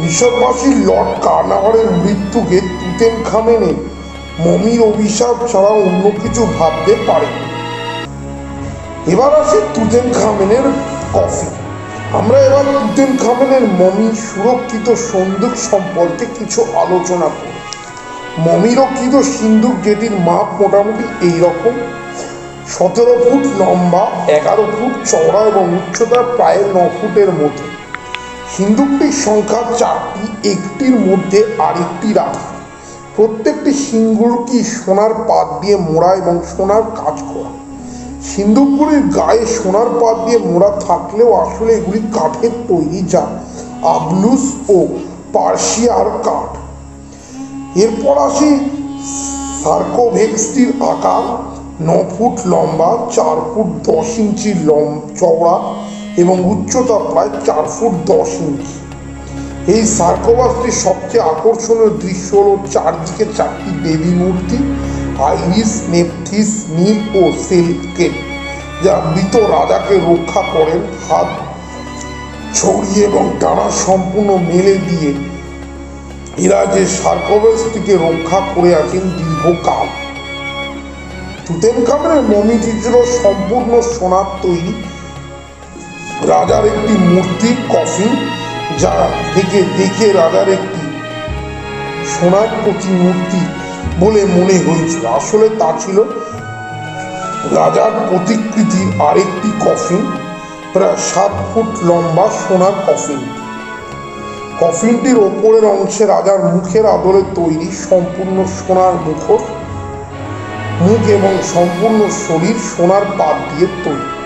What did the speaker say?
মিশরবাসী Lord কার্নাভারের মৃত্যুকে তুতেন খামেনের মমির অভিশাপ ছাড়া অন্য কিছু ভাবতে পারে এবার আসে তুতেন খামেনের কফি। আমরা এবার তুতেন খামেনের মমি সুরক্ষিত সন্দুক সম্পর্কে কিছু আলোচনা করি। মমিরক্ষিত সিন্ধুক যেটির মাপ মোটামুটি এইরকম? সতেরো ফুট লম্বা, এগারো ফুট চওড়া এবং উচ্চতা প্রায় ন ফুটের মতো। সিন্ধুকটির সংখ্যা চারটি, একটির মধ্যে আরেকটি রাখা প্রত্যেকটি সিঙ্গুরকি সোনার পাত দিয়ে মোড়া এবং সোনার কাজ করা? সিন্ধুকগুলির গায়ে সোনার পাত দিয়ে মোড়া থাকলেও আসলে এগুলি কাঠের তৈরি যা আবলুস ও পার্সিয়ার কাঠ। এরপর আসি সার্কোভেক্সটির আকার, ন ফুট লম্বা, চার ফুট দশ ইঞ্চি লম চওড়া এবং উচ্চতা প্রায় চার ফুট দশ ইঞ্চি। এই সার্কোভাসটির সবচেয়ে আকর্ষণীয় দৃশ্য হল চারদিকে চারটি দেবী মূর্তি, আইরিস, নেপথিস, নীল ও সিল্কের যা মৃত রাজাকে রক্ষা করেন। হাত ছড়িয়ে এবং ডানা সম্পূর্ণ মেলে দিয়ে এরা যে সার্কোভেসটিকে রক্ষা করে আছেন দীর্ঘকাল। তুতেন তুতেনখামের মমিটি ছিল সম্পূর্ণ সোনার তৈরি। রাজার একটি মূর্তি, কফিন, যা থেকে দেখে রাজার একটি সোনার প্রতিমূর্তি বলে মনে হয়েছিল। আসলে তা ছিল রাজার প্রতিকৃতির আরেকটি কফিন, প্রায় সাত ফুট লম্বা সোনার কফিন। কফিনটির ওপরের অংশে রাজার মুখের আদলে তৈরি সম্পূর্ণ সোনার মুখোশ মুখ এবং সম্পূর্ণ শরীর সোনার পাত দিয়ে তৈরি।